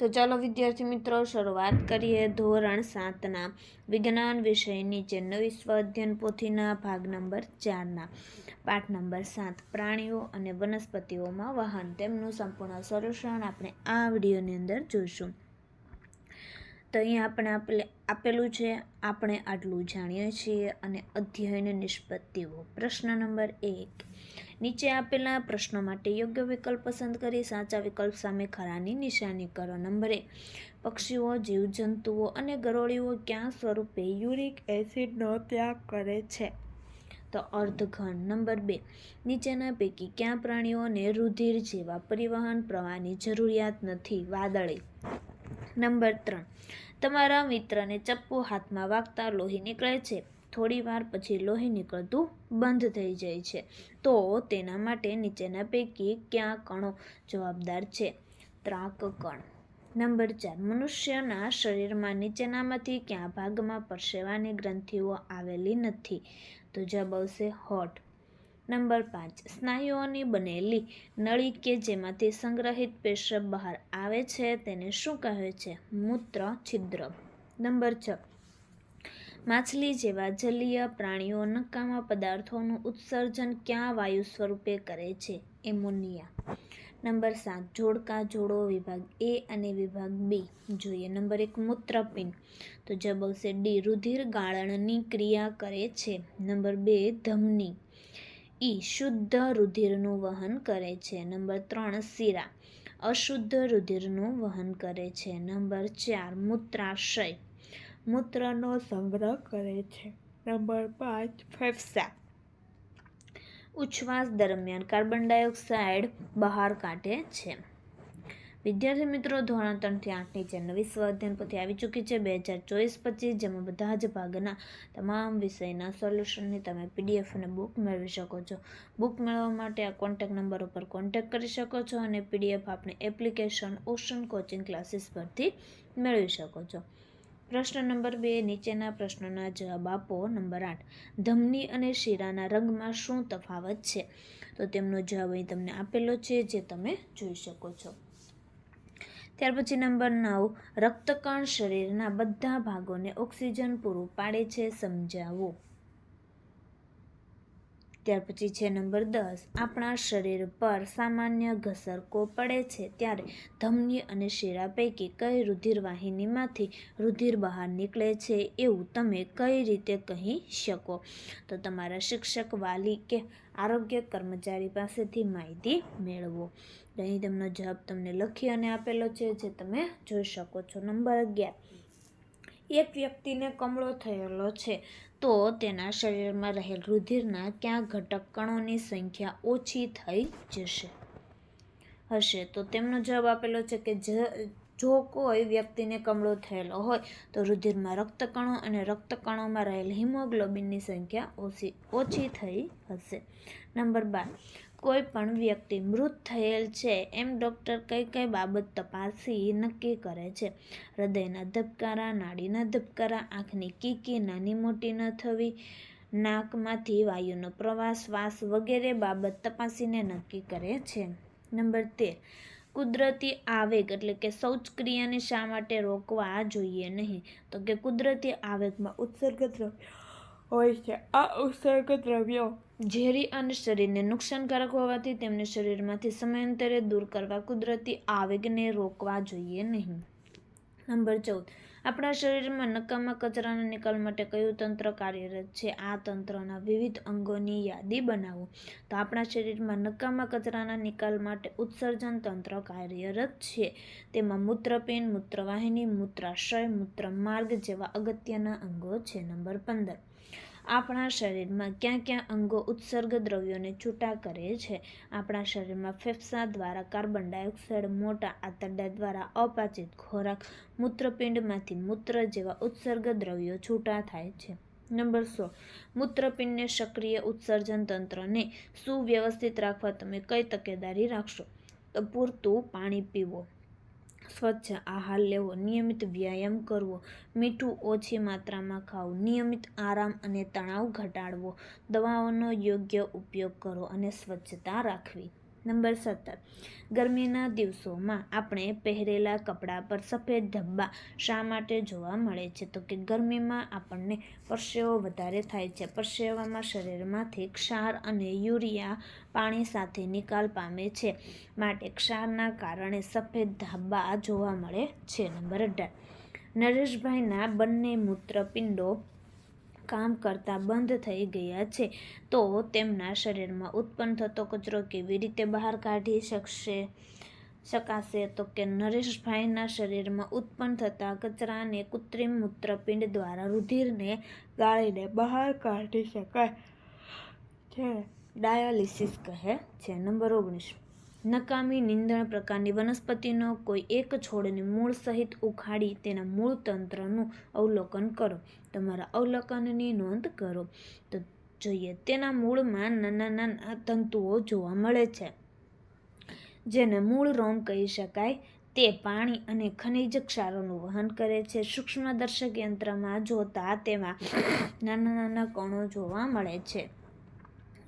તો ચાલો વિદ્યાર્થી મિત્રો, શરૂઆત કરીએ ધોરણ સાતના. વિજ્ઞાન વિષયની જે નવી સ્વ અધ્યયન પોથીના ભાગ નંબર ચારના. પાઠ નંબર સાત. પ્રાણીઓ અને વનસ્પતિઓમાં વહન. તેમનું સંપૂર્ણ સોલ્યુશન આપણે આ વિડીયોની અંદર જોઈશું. તો અહીંયા આપણે આપેલે, આપેલું છે, આપણે આટલું જાણીએ છીએ અને અધ્યયન નિષ્પત્તિઓ. પ્રશ્ન નંબર એક. નીચે આપેલા પ્રશ્નો માટે યોગ્ય વિકલ્પ પસંદ કરી સાચા વિકલ્પ સામે ખરાની નિશાની કરો. નંબર પક્ષીઓ, જીવજંતુઓ અને ગરોળીઓ ક્યાં સ્વરૂપે યુરિક એસિડનો ત્યાગ કરે છે? તો અર્ધઘન. નંબર બે, નીચેના પૈકી ક્યાં પ્રાણીઓને રુધિર જેવા પરિવહન પ્રવાહની જરૂરિયાત નથી? વાદળી. નંબર ત્રણ, તમારા મિત્રને ચપ્પુ હાથમાં વાગતા લોહી નીકળે છે? થોડી વાર પછી લોહી નીકળતું બંધ થઈ જાય છે. તો તેના માટે નીચેના પૈકી ક્યાં કણો જવાબદાર છે? ત્રાક કણ. નંબર ચાર. મનુષ્યના શરીરમાં નીચેનામાંથી ક્યાં ભાગમાં પરસેવાની ગ્રંથિઓ આવેલી નથી? તો જવાબ આવશે હોઠ. નંબર પાંચ. સ્નાયુઓની બનેલી નળી કે જેમાંથી સંગ્રહિત પેશબ બહાર આવે છે તેને શું કહે છે? મૂત્ર, છિદ્ર. નંબર છ. માછલી જેવા જલીય પ્રાણીઓ નકામા પદાર્થોનું ઉત્સર્જન ક્યાં વાયુ સ્વરૂપે કરે છે એમોનિયા નંબર સાત, જોડકા જોડો વિભાગ એ અને વિભાગ બી. જોઈએ નંબર એક, મૂત્રપિંડ. તો જવાબ આવશે ડી, રુધિર ગાળણની ક્રિયા કરે છે. નંબર બે, ધમની. ઈ શુદ્ધ રુધિરનું વહન કરે છે. નંબર ત્રણ, શિરા. અશુદ્ધ રુધિરનું વહન કરે છે. નંબર ચાર, મૂત્રાશય. મૂત્રનો સંગ્રહ કરે છે. નંબર પાંચ, ફેફસા. ઉચ્છવાસ દરમિયાન કાર્બન ડાયોક્સાઇડ બહાર કાઢે છે. વિદ્યાર્થી મિત્રો, ધોરણ ત્રણથી આઠની જે નવી સ્વાધ્યાન પોથી આવી ચૂકી છે. બે હજાર ચોવીસ પચીસ જેમાં બધા જ ભાગના તમામ વિષયના સોલ્યુશનની તમે પીડીએફ અને બુક મેળવી શકો છો. બુક મેળવવા માટે આ કોન્ટેક નંબર ઉપર કોન્ટેક કરી શકો છો અને પીડીએફ આપણે એપ્લિકેશન ઓશન કોચિંગ ક્લાસીસ પરથી મેળવી શકો છો. પ્રશ્ન નંબર બે, નીચેના પ્રશ્નોના જવાબ આપો. નંબર આઠ, ધમની અને શીરાના રંગમાં શું તફાવત છે? તો તેમનો જવાબ અહીં તમને આપેલો છે, જે તમે જોઈ શકો છો. ત્યાર પછી નંબર નવ, રક્તકણ શરીરના બધા ભાગોને ઓક્સિજન પૂરું પાડે છે, સમજાવો. ત્યાર પછી છે નંબર દસ. આપણા શરીર પર સામાન્ય ઘસરકો પડે છે ત્યારે ધમની અને શીરા પૈકી કઈ રુધિરવાહિનીમાંથી રુધિર બહાર નીકળે છે એવું તમે કઈ રીતે કહી શકો? તો તમારા શિક્ષક વાલી કે આરોગ્ય કર્મચારી પાસેથી માહિતી મેળવો. અહીં તેમનો જવાબ તમને લખી અને આપેલો છે, જે તમે જોઈ શકો છો. નંબર અગિયાર. એક વ્યક્તિને કમળો થયેલો છે, તો તેના શરીરમાં રહેલ રુધિરના ક્યાં ઘટક કણોની સંખ્યા ઓછી થઈ જશે? હશે. તો તેમનો જવાબ આપેલો છે કે જો કોઈ વ્યક્તિને કમળો થયેલો હોય, તો રુધિરમાં રક્તકણો અને રક્તકણોમાં રહેલ હિમોગ્લોબિનની સંખ્યા ઓછી ઓછી થઈ હશે. નંબર બાર. કોઈ પણ વ્યક્તિ મૃત થયેલ છે એમ ડૉક્ટર કઈ કઈ બાબત તપાસી નક્કી કરે છે. હૃદયના ધબકારા, નાડીના ધબકારા, આંખની કીકી, નાની મોટી ન થવી નાકમાંથી વાયુનો પ્રવાહ શ્વાસ વગેરે બાબત તપાસીને નક્કી કરે છે. નંબર તેર. કુદરતી આવેગ એટલે કે શૌચક્રિયાને શા માટે રોકવા જોઈએ નહીં? તો કે કુદરતી આવેગમાં ઉત્સર્ગ દ્રવ્ય હોય છે. આ ઉત્સર્ગ દ્રવ્યો ઝેરી અને શરીરને નુકસાનકારક હોવાથી તેમને શરીરમાંથી સમયાંતરે દૂર કરવા કુદરતી આવેગને રોકવા જોઈએ નહીં. નંબર ચૌદ. આપણા શરીરમાં નકામા કચરાના નિકાલ માટે કયું તંત્ર કાર્યરત છે? આ તંત્રના વિવિધ અંગોની યાદી બનાવો. તો આપણા શરીરમાં નકામા કચરાના નિકાલ માટે ઉત્સર્જન તંત્ર કાર્યરત છે. તેમાં મૂત્રપિંડ, મૂત્રવાહિની, મૂત્રાશય, મૂત્રમાર્ગ જેવા અગત્યના અંગો છે. નંબર પંદર. આપણા શરીરમાં ક્યાં ક્યાં અંગો ઉત્સર્ગ દ્રવ્યોને છૂટા કરે છે, આપણા શરીરમાં ફેફસા દ્વારા કાર્બન ડાયોક્સાઇડ, મોટા આંતરડા દ્વારા અપાચિત ખોરાક, મૂત્રપિંડમાંથી મૂત્ર જેવા ઉત્સર્ગ દ્રવ્યો છૂટા થાય છે. નંબર સો, મૂત્રપિંડને સક્રિય ઉત્સર્જન તંત્રને સુવ્યવસ્થિત રાખવા તમે કઈ તકેદારી રાખશો? તો પૂરતું પાણી પીવો. સ્વચ્છ આહાર લેવો, નિયમિત વ્યાયામ કરવો, મીઠું ઓછી માત્રામાં ખાવું, નિયમિત આરામ અને તણાવ ઘટાડવો, દવાઓનો યોગ્ય ઉપયોગ કરો અને સ્વચ્છતા રાખવી. નંબર સત્તર. ગરમીના દિવસોમાં આપણે પહેરેલા કપડાં પર સફેદ ધબ્બા શા માટે જોવા મળે છે? તો કે ગરમીમાં આપણને પરસેવો વધારે થાય છે. પરસેવામાં શરીરમાંથી ક્ષાર અને યુરિયા પાણી સાથે નિકાલ પામે છે. માટે ક્ષારના કારણે સફેદ ધબ્બા જોવા મળે છે. નંબર અઢાર. નરેશભાઈના બંને મૂત્રપિંડો કામ કરતા બંધ થઈ ગયા છે, તો તેમના શરીરમાં ઉત્પન્ન થતો કચરો કેવી રીતે બહાર કાઢી શકશે? શકાશે તો કે નરેશભાઈના શરીરમાં ઉત્પન્ન થતા કચરાને કૃત્રિમ મૂત્રપિંડ દ્વારા રુધિરને ગાળીને બહાર કાઢી શકાય. છે ડાયાલિસિસ કહે છે. નંબર ઓગણીસ. નકામી નિંદણ પ્રકારની વનસ્પતિનો કોઈ એક છોડને મૂળ સહિત ઉખાડી તેના મૂળ તંત્રનું અવલોકન કરો. તમારા અવલોકનની નોંધ કરો. તો જોઈએ, તેના મૂળમાં નાના નાના તંતુઓ જોવા મળે છે. જેને મૂળ રોમ કહી શકાય. તે પાણી અને ખનિજ ક્ષારોનું વહન કરે છે. સૂક્ષ્મદર્શક યંત્રમાં જોતા તેમાં નાના નાના કણો જોવા મળે છે.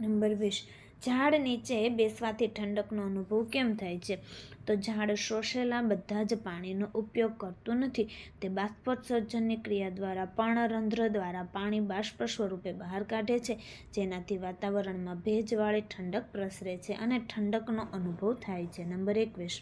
નંબર વીસ. ઝાડ નીચે બેસવાથી ઠંડકનો અનુભવ કેમ થાય છે? તો ઝાડ શોષેલા બધા જ પાણીનો ઉપયોગ કરતું નથી. તે બાષ્પોત્સર્જનની ક્રિયા દ્વારા પર્ણરંધ્ર દ્વારા પાણી બાષ્પ સ્વરૂપે બહાર કાઢે છે, જેનાથી વાતાવરણમાં ભેજવાળી ઠંડક પ્રસરે છે અને ઠંડકનો અનુભવ થાય છે. નંબર એકવીસ.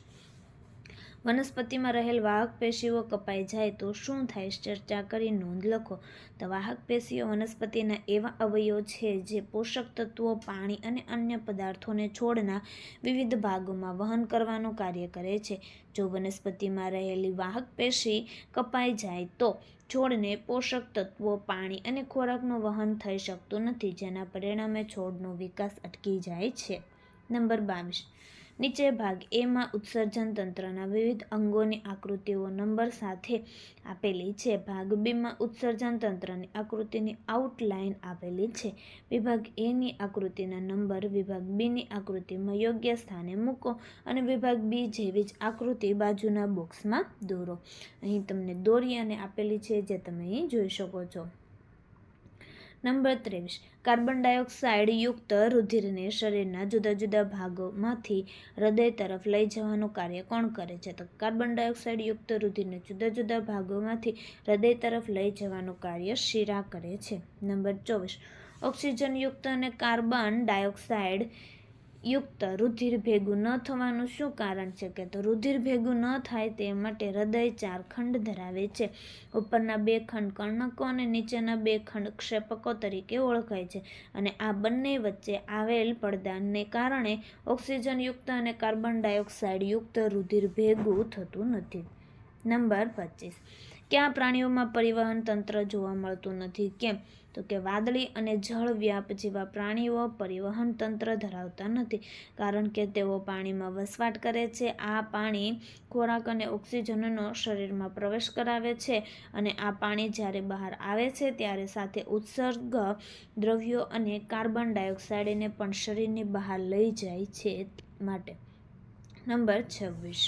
વનસ્પતિમાં રહેલ વાહક પેશીઓ કપાઈ જાય તો શું થાય? ચર્ચા કરી, નોંધ લખો. તો વાહક પેશીઓ વનસ્પતિના એવા અવયવો છે જે પોષક તત્વો, પાણી અને અન્ય પદાર્થોને છોડના વિવિધ ભાગોમાં વહન કરવાનું કાર્ય કરે છે. જો વનસ્પતિમાં રહેલી વાહક પેશી કપાઈ જાય તો છોડને પોષક તત્વો, પાણી અને ખોરાકનું વહન થઈ શકતું નથી, જેના પરિણામે છોડનો વિકાસ અટકી જાય છે. નંબર બાવીસ. નીચે ભાગ એમાં ઉત્સર્જન તંત્રના વિવિધ અંગોની આકૃતિઓ નંબર સાથે આપેલી છે. ભાગ બીમાં ઉત્સર્જન તંત્રની આકૃતિની આઉટલાઇન આપેલી છે. વિભાગ એની આકૃતિના નંબર, વિભાગ બીની આકૃતિમાં યોગ્ય સ્થાને મૂકો અને વિભાગ બી જેવી જ આકૃતિ બાજુના બોક્સમાં દોરો. અહીં તમને દોરી અને આપેલી છે જે તમે અહીં જોઈ શકો છો. નંબર ત્રેવીસ. કાર્બન ડાયોક્સાઇડ યુક્ત રુધિરને શરીરના જુદા જુદા ભાગોમાંથી હૃદય તરફ લઈ જવાનું કાર્ય કોણ કરે છે? તો કાર્બન ડાયોક્સાઇડ યુક્ત રુધિરને જુદા જુદા ભાગોમાંથી હૃદય તરફ લઈ જવાનું કાર્ય શિરા કરે છે. નંબર ચોવીસ. ઓક્સિજનયુક્ત અને કાર્બન ડાયોક્સાઇડ યુક્ત રુધિર ભેગું ન થવાનું શું કારણ છે કે તો રુધિર ભેગું ન થાય તે માટે હૃદય ચાર ખંડ ધરાવે છે. ઉપરના બે ખંડ કર્ણકો અને નીચેના બે ખંડ ક્ષેપકો તરીકે ઓળખાય છે અને આ બંને વચ્ચે આવેલ પડદાને કારણે ઓક્સિજનયુક્ત અને કાર્બન ડાયોક્સાઇડ યુક્ત રુધિર ભેગું થતું નથી. નંબર પચીસ. કયા પ્રાણીઓમાં પરિવહન તંત્ર જોવા મળતું નથી? કેમ? તો કે વાદળી અને જળ વ્યાપ જેવા પ્રાણીઓ પરિવહન તંત્ર ધરાવતા નથી, કારણ કે તેઓ પાણીમાં વસવાટ કરે છે. આ પાણી ખોરાક અને ઓક્સિજનનો શરીરમાં પ્રવેશ કરાવે છે અને આ પાણી જ્યારે બહાર આવે છે ત્યારે સાથે ઉત્સર્ગ દ્રવ્યો અને કાર્બન ડાયોક્સાઇડને પણ શરીરની બહાર લઈ જાય છે માટે. નંબર છવ્વીસ.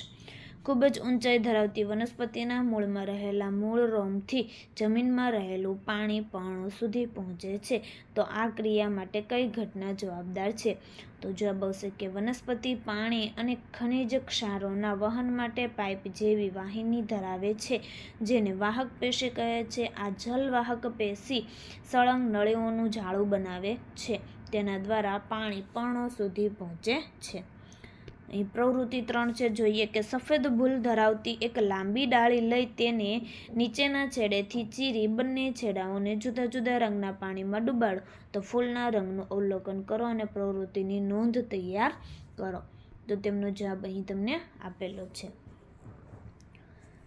ખૂબ જ ઊંચાઈ ધરાવતી વનસ્પતિના મૂળમાં રહેલા મૂળ રોમથી જમીનમાં રહેલું પાણી પર્ણો સુધી પહોંચે છે. તો આ ક્રિયા માટે કઈ ઘટના જવાબદાર છે? તો જવાબ આવશે કે વનસ્પતિ પાણી અને ખનિજ ક્ષારોના વહન માટે પાઇપ જેવી વાહિની ધરાવે છે, જેને વાહક પેશી કહે છે. આ જલવાહક પેશી સળંગ નળીઓનું જાળું બનાવે છે. તેના દ્વારા પાણી પર્ણો સુધી પહોંચે છે. અહીં પ્રવૃત્તિ ત્રણ છે. જોઈએ કે સફેદ ભૂલ ધરાવતી એક લાંબી ડાળી લઈ તેને નીચેના છેડેથી ચીરી બંને છેડાઓને જુદા જુદા રંગના પાણીમાં ડૂબાડો. તો ફૂલના રંગનું અવલોકન કરો અને પ્રવૃત્તિની નોંધ તૈયાર કરો. તો તેમનો જવાબ અહીં તમને આપેલો છે.